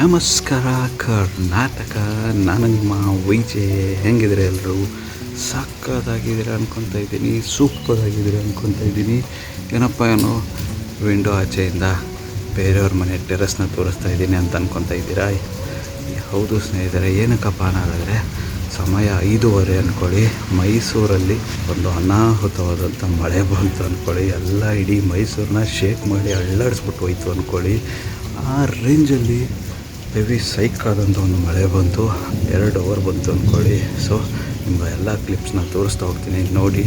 ನಮಸ್ಕಾರ ಕರ್ನಾಟಕ, ನಾನು ನಿಮ್ಮ ವೈಜೆ ಹೆಂಗಿದ್ರೆ ಎಲ್ಲರೂ? ಸಕ್ಕತ್ತಾಗಿದ್ದೀರಾ ಅನ್ಕೊತಾ ಇದ್ದೀನಿ ಸೂಪರ್ ಆಗಿದ್ದೀರಾ ಅನ್ಕೊತಾ ಇದ್ದೀನಿ. ಏನಪ್ಪ ಏನು, ವಿಂಡೋ ಆಚೆಯಿಂದ ಬೇರೆಯವ್ರ ಮನೆ ಟೆರೆಸ್ನ ತೋರಿಸ್ತಾ ಇದ್ದೀನಿ ಅಂತ ಅನ್ಕೊತಾ ಇದ್ದೀರಾ? ಹೌದು ಸ್ನೇಹಿತರೆ, ಏನಕ್ಕಪ್ಪ ಅನ್ನೋದಾದರೆ ಸಮಯ ಐದೂವರೆ ಅಂದ್ಕೊಳ್ಳಿ ಮೈಸೂರಲ್ಲಿ ಒಂದು ಅನಾಹುತವಾದಂಥ ಮಳೆ ಬಂತು ಅಂದ್ಕೊಳ್ಳಿ ಎಲ್ಲ ಇಡೀ ಮೈಸೂರನ್ನ ಶೇಕ್ ಮಾಡಿ ಅಳ್ಳಾಡಿಸ್ಬಿಟ್ಟು ಹೋಯ್ತು ಅಂದ್ಕೊಳ್ಳಿ ಆ ರೇಂಜಲ್ಲಿ ಹೆವಿ ಸೈಕ್ ಆದಂಥ ಒಂದು ಮಳೆ ಬಂತು. ಎರಡು ಅವರ್ ಬಂತು ಅಂದ್ಕೊಳ್ಳಿ ಸೊ ನಿಮ್ಮ ಎಲ್ಲ ಕ್ಲಿಪ್ಸ್ನ ತೋರಿಸ್ತಾ ಹೋಗ್ತೀನಿ. ನೋಡಿ,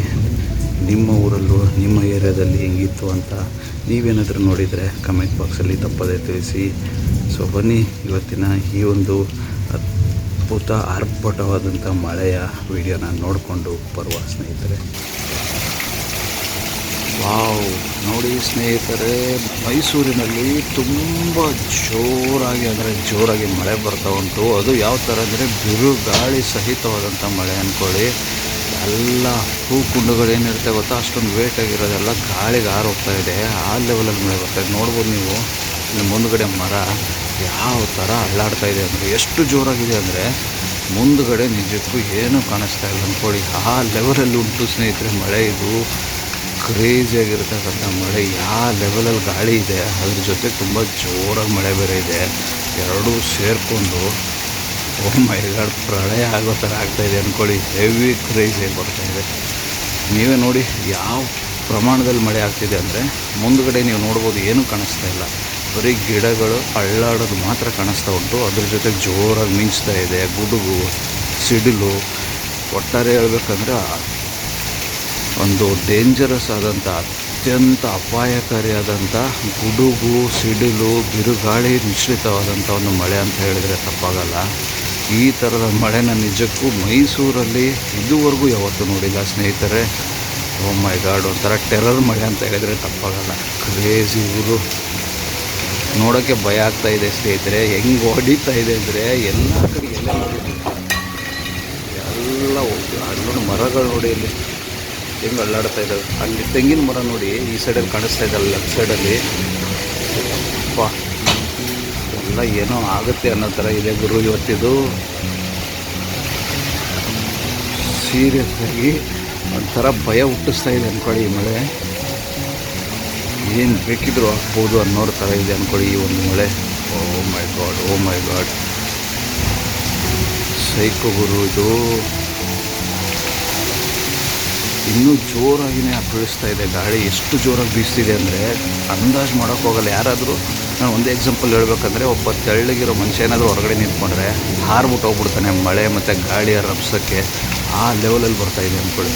ನಿಮ್ಮ ಊರಲ್ಲೂ, ನಿಮ್ಮ ಏರಿಯಾದಲ್ಲಿ ಹೆಂಗಿತ್ತು ಅಂತ ನೀವೇನಾದರೂ ನೋಡಿದರೆ ಕಮೆಂಟ್ ಬಾಕ್ಸಲ್ಲಿ ತಪ್ಪದೇ ತಿಳಿಸಿ. ಸೊ ಬನ್ನಿ ಇವತ್ತಿನ ಈ ಒಂದು ಅದ್ಭುತ ಆರ್ಭಟವಾದಂಥ ಮಳೆಯ ವಿಡಿಯೋನ ನೋಡಿಕೊಂಡು ಬರುವ ಸ್ನೇಹಿತರೆ. ವಾವ್, ನೋಡಿ ಸ್ನೇಹಿತರೆ, ಮೈಸೂರಿನಲ್ಲಿ ತುಂಬ ಜೋರಾಗಿ, ಅಂದರೆ ಜೋರಾಗಿ ಮಳೆ ಬರ್ತಾ ಉಂಟು. ಅದು ಯಾವ ಥರ ಅಂದರೆ ಬಿರುಗಾಳಿ ಸಹಿತವಾದಂಥ ಮಳೆ ಅಂದ್ಕೊಳ್ಳಿ ಎಲ್ಲ ಹೂ ಕುಂಡುಗಳು ಏನಿರುತ್ತೆ ಗೊತ್ತಾ? ಅಷ್ಟೊಂದು ವೇಟ್ ಆಗಿರೋದೆಲ್ಲ ಗಾಳಿಗೆ ಆರೋಗ್ತಾ ಇದೆ. ಆ ಲೆವೆಲಲ್ಲಿ ಮಳೆ ಬರ್ತಾ ಇದೆ. ನೋಡ್ಬೋದು ನೀವು. ಮುಂದ್ಗಡೆ ಮರ. ಯಾವ ಥರ ಅಲ್ಲಾಡ್ತಾ ಇದೆ ಅಂದರೆ, ಎಷ್ಟು ಜೋರಾಗಿದೆ ಅಂದರೆ, ಮುಂದುಗಡೆ ನಿಜಕ್ಕೂ ಏನೂ ಕಾಣಿಸ್ತಾ ಇಲ್ಲ. ಅಂದ್ಕೊಳ್ಳಿ ಆ ಲೆವೆಲಲ್ಲಿ ಉಂಟು ಸ್ನೇಹಿತರೆ, ಮಳೆ ಇದು ಕ್ರೇಜಿಯಾಗಿರ್ತಕ್ಕಂಥ ಮಳೆ. ಯಾವ ಲೆವೆಲಲ್ಲಿ ಗಾಳಿ ಇದೆ, ಅದ್ರ ಜೊತೆ ತುಂಬ ಜೋರಾಗಿ ಮಳೆ ಬೇರೆ ಇದೆ. ಎರಡೂ ಸೇರಿಕೊಂಡು ಮೈಗಾಡ್ ಪ್ರಳಯ ಆಗೋ ಥರ ಆಗ್ತಾಯಿದೆ ಅಂದ್ಕೊಳ್ಳಿ ಹೆವಿ ಕ್ರೇಜಿಯಾಗಿ ಬರ್ತಾಯಿದೆ ನೀವೇ ನೋಡಿ, ಯಾವ ಪ್ರಮಾಣದಲ್ಲಿ ಮಳೆ ಆಗ್ತಿದೆ ಅಂದರೆ, ಮುಂದುಗಡೆ ನೀವು ನೋಡ್ಬೋದು, ಏನೂ ಕಾಣಿಸ್ತಾ ಇಲ್ಲ. ಬರೀ ಗಿಡಗಳು ಅಳ್ಳಾಡೋದು ಮಾತ್ರ ಕಾಣಿಸ್ತಾ ಉಂಟು. ಅದ್ರ ಜೊತೆ ಜೋರಾಗಿ ಮಿಂಚ್ತಾ ಇದೆ, ಗುಡುಗು, ಸಿಡಿಲು. ಒಟ್ಟಾರೆ ಹೇಳ್ಬೇಕಂದ್ರೆ ಒಂದು ಡೇಂಜರಸ್ ಆದಂಥ, ಅತ್ಯಂತ ಅಪಾಯಕಾರಿಯಾದಂಥ ಗುಡುಗು, ಸಿಡಿಲು, ಬಿರುಗಾಳಿ ಮಿಶ್ರಿತವಾದಂಥ ಒಂದು ಮಳೆ ಅಂತ ಹೇಳಿದರೆ ತಪ್ಪಾಗಲ್ಲ. ಈ ಥರದ ಮಳೆನ ನಿಜಕ್ಕೂ ಮೈಸೂರಲ್ಲಿ ಇದುವರೆಗೂ ಯಾವತ್ತೂ ನೋಡಿಲ್ಲ ಸ್ನೇಹಿತರೆ. ಮೈ ಗಾಡ್ ಒಂಥರ ಟೆರರ್ ಮಳೆ ಅಂತ ಹೇಳಿದರೆ ತಪ್ಪಾಗಲ್ಲ. ಕ್ರೇಜಿ ಊರು. ನೋಡೋಕ್ಕೆ ಭಯ ಆಗ್ತಾ ಇದೆ ಸ್ನೇಹಿತರೆ. ಹೆಂಗೆ ಹೊಡಿತಾ ಇದೆ ಅಂದರೆ ಎಲ್ಲ ಕಡೆ ಎಲ್ಲ ಎಲ್ಲ ಅಲ್ಲೊಂದು ಮರಗಳು ನೋಡಿ ಇಲ್ಲಿ. ಹೆಂಗೆ ಅಲ್ಲಾಡ್ತಾ ಇದ್ದಾವೆ ಅಲ್ಲಿ ತೆಂಗಿನ ಮರ ನೋಡಿ ಈ ಸೈಡಲ್ಲಿ ಕಾಣಿಸ್ತಾ ಇದ್ದಲ್ಲ ಲೆಫ್ಟ್ ಸೈಡಲ್ಲಿ ಅಪ್ಪ. ಎಲ್ಲ ಏನೋ ಆಗುತ್ತೆ ಅನ್ನೋ ಥರ ಇದೆ ಗುರು ಇವತ್ತಿದು. ಸೀರಿಯಸ್ ಆಗಿ ಒಂಥರ ಭಯ ಹುಟ್ಟಿಸ್ತಾ ಇದೆ ಅಂದ್ಕೊಳ್ಳಿ ಈ ಮಳೆ. ಏನು ಬೇಕಿದ್ರು ಹಾಕ್ಬೋದು ಅನ್ನೋರ ಥರ ಇದೆ ಅಂದ್ಕೊಳ್ಳಿ ಈ ಒಂದು ಮಳೆ. ಓ my God, oh my God. Psycho ಗುರು, ಇದು ಇನ್ನೂ ಜೋರಾಗಿನೇ ಬೀಳಿಸ್ತಾ ಇದೆ ಗಾಳಿ. ಎಷ್ಟು ಜೋರಾಗಿ ಬೀಸ್ತಿದೆ ಅಂದರೆ ಅಂದಾಜು ಮಾಡೋಕ್ಕೋಗಲ್ಲ ಯಾರಾದರೂ ನಾನು ಒಂದೇ ಎಕ್ಸಾಂಪಲ್ ಹೇಳ್ಬೇಕಂದ್ರೆ ಒಬ್ಬ ತೆಳ್ಳಗಿರೋ ಮನುಷ್ಯ ಏನಾದರೂ ಹೊರಗಡೆ ನಿಂತ್ಕೊಂಡ್ರೆ ಹಾರ್ಬಿಟ್ಟು ಹೋಗ್ಬಿಡ್ತಾನೆ ಮಳೆ ಮತ್ತು ಗಾಳಿಯ ರಭಸಕ್ಕೆ. ಆ ಲೆವೆಲಲ್ಲಿ ಬರ್ತಾ ಇದೆ ಅಂದ್ಕೊಳ್ಳಿ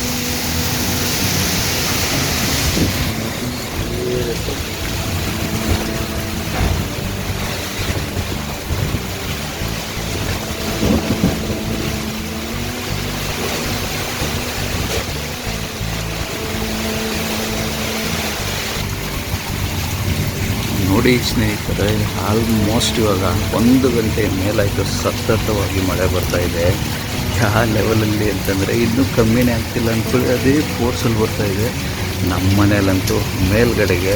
ನೋಡಿ ಸ್ನೇಹಿತರೆ ಆಲ್ಮೋಸ್ಟ್ ಇವಾಗ ಒಂದು ಗಂಟೆ ಮೇಲಾಯಿತು, ಸತತವಾಗಿ ಮಳೆ ಬರ್ತಾ ಇದೆ. ಯಾವ ಲೆವೆಲಲ್ಲಿ ಅಂತಂದರೆ ಇನ್ನೂ ಕಮ್ಮಿನೇ ಆಗ್ತಿಲ್ಲ ಅಂದ್ಕೊಳ್ಳಿ ಅದೇ ಫೋರ್ಸಲ್ಲಿ ಬರ್ತಾ ಇದೆ. ನಮ್ಮ ಮನೇಲಂತೂ ಮೇಲ್ಗಡೆಗೆ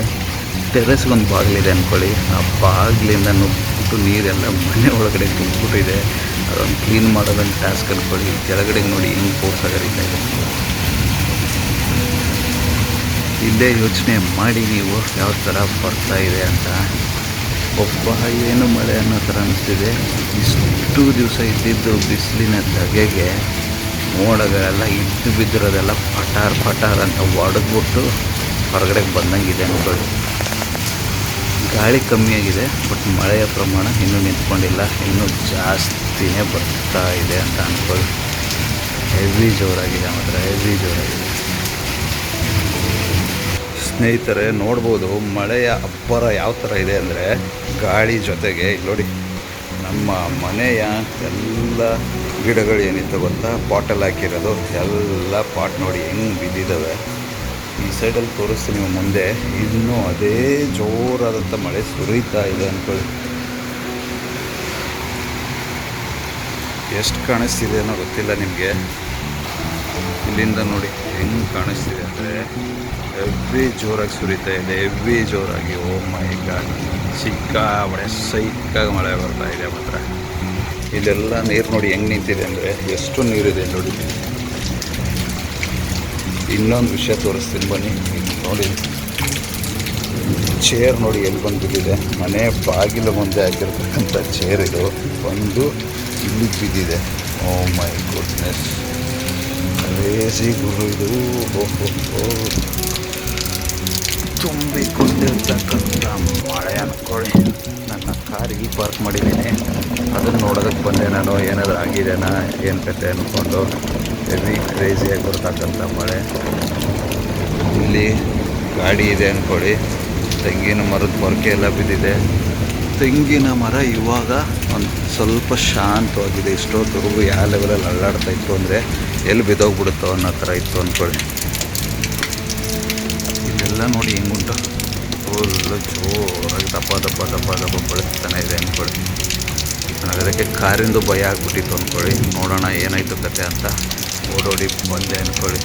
ಟೆರೆಸ್ಗೊಂದು ಬಾಗಿಲಿದೆ ಅಂದ್ಕೊಳ್ಳಿ ಆ ಬಾಗಿಲಿಂದ ನುಗ್ಗಿಬಿಟ್ಟು ನೀರೆಲ್ಲ ಮನೆ ಒಳಗಡೆ ತುಂಬಿಬಿಟ್ಟಿದೆ. ಅದೊಂದು ಕ್ಲೀನ್ ಮಾಡೋದೊಂದು ಟಾಸ್ಕ್ ಅಂದ್ಕೊಳ್ಳಿ ಕೆಳಗಡೆಗೆ ನೋಡಿ ಹೆಂಗೆ ಫೋರ್ಸ್ ಆಗೋದಿಲ್ಲ ಇದೆ ಇಲ್ಲೇ ಯೋಚನೆ ಮಾಡಿ ನೀವು ಯಾವ ಥರ ಬರ್ತಾ ಇದೆ ಅಂತ. ಒಬ್ಬ ಏನು ಮಳೆ ಅನ್ನೋ ಥರ ಅನಿಸ್ತಿದೆ. ಇಷ್ಟು ದಿವಸ ಇದ್ದಿದ್ದು ಬಿಸಿಲಿನ ಧಗೆಗೆ ಮೋಡಗಳೆಲ್ಲ ಇದ್ದು ಬಿದ್ದಿರೋದೆಲ್ಲ ಪಟಾರ್ ಪಟಾರ್ ಅಂತ ಒಡೆದ್ಬಿಟ್ಟು ಹೊರಗಡೆ ಬಂದಂಗಿದೆ ಅನ್ಕೊಳ್ಳಿ ಗಾಳಿ ಕಮ್ಮಿಯಾಗಿದೆ ಬಟ್ ಮಳೆಯ ಪ್ರಮಾಣ ಇನ್ನೂ ನಿಂತ್ಕೊಂಡಿಲ್ಲ, ಇನ್ನೂ ಜಾಸ್ತಿನೇ ಬರ್ತಾ ಇದೆ ಅಂತ ಅಂದ್ಕೊಳ್ಳಿ ಹೆವಿ ಜೋರಾಗಿದೆ ಮಾತ್ರ ಹೆವಿ ಜೋರಾಗಿದೆ. ಸ್ನೇಹಿತರೆ, ನೋಡ್ಬೋದು ಮಳೆಯ ಅಬ್ಬರ ಯಾವ ಥರ ಇದೆ ಅಂದರೆ ಗಾಳಿ ಜೊತೆಗೆ ನೋಡಿ, ನಮ್ಮ ಮನೆಯ ಎಲ್ಲ ಗಿಡಗಳು ಏನಿತ್ತು ಗೊತ್ತಾ? ಪಾಟಲ್ಲಿ ಹಾಕಿರೋದು. ಎಲ್ಲ ಪಾಟ್ ನೋಡಿ ಹೆಂಗೆ ಬಿದ್ದಿದ್ದಾವೆ ಈ ಸೈಡಲ್ಲಿ ತೋರಿಸ್ತೀನಿ ನೀವು ಮುಂದೆ. ಇನ್ನೂ ಅದೇ ಜೋರಾದಂಥ ಮಳೆ ಸುರಿತಾ ಇದೆ ಅಂದ್ಕೊಳ್ಳಿ ಎಷ್ಟು ಕಾಣಿಸ್ತಿದೆ ಅನ್ನೋ ಗೊತ್ತಿಲ್ಲ ನಿಮಗೆ. ಇಲ್ಲಿಂದ ನೋಡಿ ಹೆಂಗೆ ಕಾಣಿಸ್ತಿದೆ ಅಂದರೆ ಎವ್ರಿ ಜೋರಾಗಿ ಸುರಿತಾ ಇದೆ. ಎವ್ರಿ ಜೋರಾಗಿ ಓ ಮೈ ಗಾಡ್ ಮಳೆ ಸೈಕ್ಕಾಗಿ ಮಳೆ ಬರ್ತಾ ಇದೆ ಮಾತ್ರ. ಇಲ್ಲೆಲ್ಲ ನೀರು ನೋಡಿ ಹೆಂಗೆ ನಿಂತಿದೆ ಅಂದರೆ ಎಷ್ಟು ನೀರಿದೆ ನೋಡಿ. ಇನ್ನೊಂದು ವಿಷಯ ತೋರಿಸ್ತೀನಿ, ಬನ್ನಿ. ನೋಡಿ. ಚೇರ್ ನೋಡಿ ಎಲ್ಲಿ ಬಂದು ಬಿದ್ದಿದೆ ಮನೆ ಬಾಗಿಲು ಮುಂದೆ ಹಾಕಿರ್ತಕ್ಕಂಥ ಚೇರ್ ಇದು. ಬಂದು ಇಲ್ಲಿ ಬಿದ್ದಿದೆ. ಓ ಮೈ ಗುಡ್ನೆಸ್ ರೇಸಿ ಗುರು ಇದು. ಓಹೋ ತುಂಬಿಕೊಂಡಿರ್ತಕ್ಕಂಥ ಮಳೆ ಅನ್ಕೊಳ್ಳಿ ನನ್ನ ಕಾರಿಗೆ ಪಾರ್ಕ್ ಮಾಡಿದ್ದೀನಿ ಅದನ್ನು ನೋಡೋದಕ್ಕೆ ಬಂದೆ ನಾನು ಏನಾದರೂ ಆಗಿದೆನಾ ಏನು ಕತೆ ಅಂದ್ಕೊಂಡು ಹೆವಿ ಕ್ರೇಜಿಯಾಗಿ ಬರ್ತಕ್ಕಂಥ ಮಳೆ ಇಲ್ಲಿ ಗಾಡಿ ಇದೆ ಅಂದ್ಕೊಳ್ಳಿ ತೆಂಗಿನ ಮರದ ಮೊರಕೆ ಎಲ್ಲ ಬಿದ್ದಿದೆ ತೆಂಗಿನ ಮರ ಇವಾಗ ಒಂದು ಸ್ವಲ್ಪ ಶಾಂತವಾಗಿದೆ ಇಷ್ಟೊತ್ತವರೆಗೂ ಯಾವ ಲೆವೆಲಲ್ಲಿ ಅಲ್ಲಾಡ್ತಾ ಇತ್ತು ಅಂದರೆ ಎಲ್ಲಿ ಬಿದ್ದೋಗ್ಬಿಡುತ್ತೋ ಅನ್ನೋ ಥರ ಇತ್ತು ಅಂದ್ಕೊಳ್ಳಿ. ಇಲ್ಲೆಲ್ಲ ನೋಡಿ ಹೆಂಗುಂಟು. ಫುಲ್ಲು ಜೋರಾಗಿ ದಪ್ಪ ದಪ್ಪ ದಪ್ಪ ದಪ್ಪ ಬಳಸ್ತಾನೆ ಇದೆ ಅಂದ್ಕೊಳ್ಳಿ ನನಗೆ ಅದಕ್ಕೆ ಕಾರಿಂದು ಭಯ ಆಗಿಬಿಟ್ಟಿತ್ತು ಅಂದ್ಕೊಳ್ಳಿ ನೋಡೋಣ ಏನಾಯಿತು ಕತೆ ಅಂತ. ಓಡೋಡಿ ಬಂದೆ ಅಂದ್ಕೊಳ್ಳಿ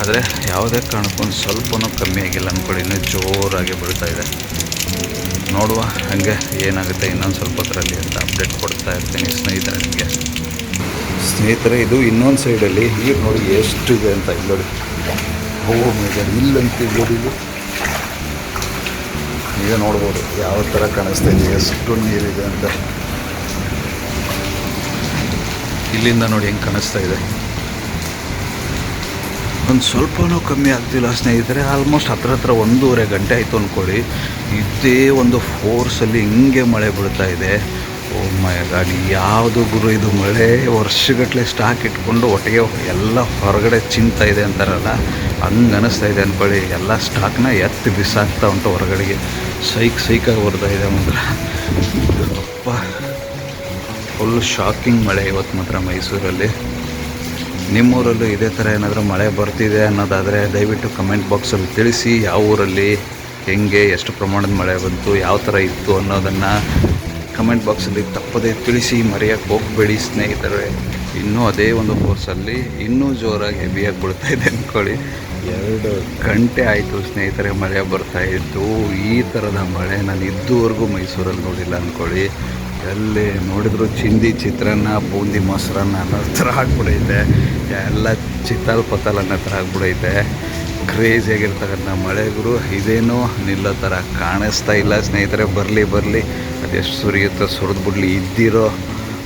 ಆದರೆ ಯಾವುದೇ ಕಾರಣಕ್ಕೊಂದು ಸ್ವಲ್ಪನೂ ಕಮ್ಮಿ ಆಗಿಲ್ಲ ಅಂದ್ಕೊಳ್ಳಿ ಇನ್ನೂ ಜೋರಾಗಿ ಬೀಳ್ತಾ ಇದೆ. ನೋಡುವ ಹಾಗೆ ಏನಾಗುತ್ತೆ ಇನ್ನೊಂದು ಸ್ವಲ್ಪ ಹೊತ್ತರಲ್ಲಿ ಅಂತ ಅಪ್ಡೇಟ್ ಕೊಡ್ತಾ ಇರ್ತೀನಿ ಸ್ನೇಹಿತರೆ ನಿಮಗೆ. ಸ್ನೇಹಿತರೆ, ಇದು ಇನ್ನೊಂದು ಸೈಡಲ್ಲಿ ನೀರು ನೋಡಿ ಎಷ್ಟಿದೆ ಅಂತ ಇಲ್ಲಿ ನೋಡಿ. ಇಲ್ಲಂತ ಇದು ಈಗ ನೋಡ್ಬೋದು ಯಾವ ಥರ ಕಾಣಿಸ್ತಾ ಇದೆ, ಎಷ್ಟು ನೀರಿದೆ ಅಂತ. ಇಲ್ಲಿಂದ ನೋಡಿ ಹೆಂಗೆ ಕಾಣಿಸ್ತಾ ಇದೆ. ಒಂದು ಸ್ವಲ್ಪನೂ ಕಮ್ಮಿ ಆಗ್ತಿಲ್ಲ ಸ್ನೇಹಿತರೆ ಆಲ್ಮೋಸ್ಟ್ ಹತ್ರ ಹತ್ರ ಒಂದೂವರೆ ಗಂಟೆ ಆಯಿತು ಅಂದ್ಕೊಳ್ಳಿ ಇದೇ ಒಂದು ಫೋರ್ಸಲ್ಲಿ ಹಿಂಗೆ ಮಳೆ ಬೀಳ್ತಾ ಇದೆ. ಓ ಮೈ ಗಾಡ್, ಯಾವುದು ಗುರು ಇದು ಮಳೆ? ವರ್ಷಗಟ್ಟಲೆ ಸ್ಟಾಕ್ ಇಟ್ಕೊಂಡು ಒಟ್ಟಿಗೆ ಎಲ್ಲ ಹೊರಗಡೆ ಚಿಂತಾ ಇದೆ ಅಂತಾರಲ್ಲ. ಹಂಗೆ ಅನ್ನಿಸ್ತಾ ಇದೆ ಅಂದ್ಕೊಳ್ಳಿ ಎಲ್ಲ ಸ್ಟಾಕ್ನ ಎತ್ತಿ ಬಿಸಾಕ್ತಾ ಉಂಟು ಹೊರಗಡೆಗೆ. ಸೈಕ್ ಸೈಕಾಗಿ ಬರ್ತಾ ಇದೆ ಮಾತ್ರ ಅಪ್ಪ ಫುಲ್ ಶಾಕಿಂಗ್ ಮಳೆ ಇವತ್ತು ಮಾತ್ರ ಮೈಸೂರಲ್ಲಿ. ನಿಮ್ಮೂರಲ್ಲೂ ಇದೇ ಥರ ಏನಾದರೂ ಮಳೆ ಬರ್ತಿದೆ ಅನ್ನೋದಾದರೆ ದಯವಿಟ್ಟು ಕಮೆಂಟ್ ಬಾಕ್ಸಲ್ಲಿ ತಿಳಿಸಿ ಯಾವ ಊರಲ್ಲಿ ಹೆಂಗೆ, ಎಷ್ಟು ಪ್ರಮಾಣದ ಮಳೆ ಬಂತು, ಯಾವ ಥರ ಇತ್ತು ಅನ್ನೋದನ್ನು ಕಮೆಂಟ್ ಬಾಕ್ಸಲ್ಲಿ ತಪ್ಪದೇ ತಿಳಿಸಿ, ಮರೆಯೋಕ್ಕೆ ಹೋಗಬೇಡಿ ಸ್ನೇಹಿತರೆ. ಇನ್ನೂ ಅದೇ ಒಂದು ಕೋರ್ಸಲ್ಲಿ ಇನ್ನೂ ಜೋರಾಗಿ ಹೆವಿಯಾಗಿ ಬಿಡ್ತಾ ಇದೆ ಅಂದ್ಕೊಳ್ಳಿ ಎರಡು. ಗಂಟೆ ಆಯಿತು ಸ್ನೇಹಿತರೆ ಮಳೆ ಬರ್ತಾ ಇತ್ತು. ಈ ಥರದ ಮಳೆ ನಾನು ಇದುವರೆಗೂ ಮೈಸೂರಲ್ಲಿ ನೋಡಿಲ್ಲ ಅಂದ್ಕೊಳ್ಳಿ ಎಲ್ಲಿ ನೋಡಿದ್ರು ಚಿಂದಿ ಚಿತ್ರಾನ್ನ ಬೂಂದಿ ಮೊಸರನ್ನ ಅನ್ನೋ ಥರ ಆಗ್ಬಿಡೈತೆ. ಎಲ್ಲ ಚಿತ್ತಲ್ ಪತ್ತಲ್ ಅನ್ನೋ ಥರ ಆಗ್ಬಿಡೈತೆ. ಕ್ರೇಜಿಯಾಗಿರ್ತಕ್ಕಂಥ ಮಳೆಗುರು ಇದೇನೋ ನಿಲ್ಲೋ ಥರ ಕಾಣಿಸ್ತಾ ಇಲ್ಲ. ಸ್ನೇಹಿತರೆ ಬರಲಿ ಬರಲಿ. ಅದೆಷ್ಟು ಸುರಿಯುತ್ತೋ ಸುರಿದ್ಬಿಡ್ಲಿ ಇದ್ದಿರೋ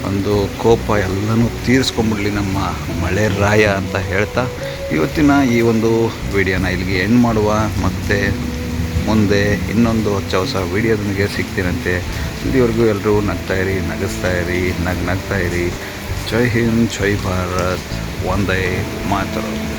ಒಂದು ಕೋಪ ಎಲ್ಲನೂ ತೀರಿಸ್ಕೊಂಬಿಡ್ಲಿ ನಮ್ಮ ಮಳೆ ರಾಯ ಅಂತ ಹೇಳ್ತಾ ಇವತ್ತಿನ ಈ ಒಂದು ವಿಡಿಯೋನ ಇಲ್ಲಿಗೆ ಎಂಡ್ ಮಾಡುವ. ಮತ್ತು ಮುಂದೆ ಇನ್ನೊಂದು ಹೊಚ್ಚ ಹೊಸ ವೀಡಿಯೋದೊಂದಿಗೆ ಸಿಗ್ತೀನಂತೆ. ಇಲ್ಲಿವರೆಗೂ ಎಲ್ಲರೂ ನಗ್ತಾ ಇರಿ, ನಗಿಸ್ತಾ ಇರಿ ನಗ್ ನಗ್ತಾ ಇರಿ. ಜೈ ಹಿಂದ್, ಜೈ ಭಾರತ್. ಒಂದೇ ಮಾತರು.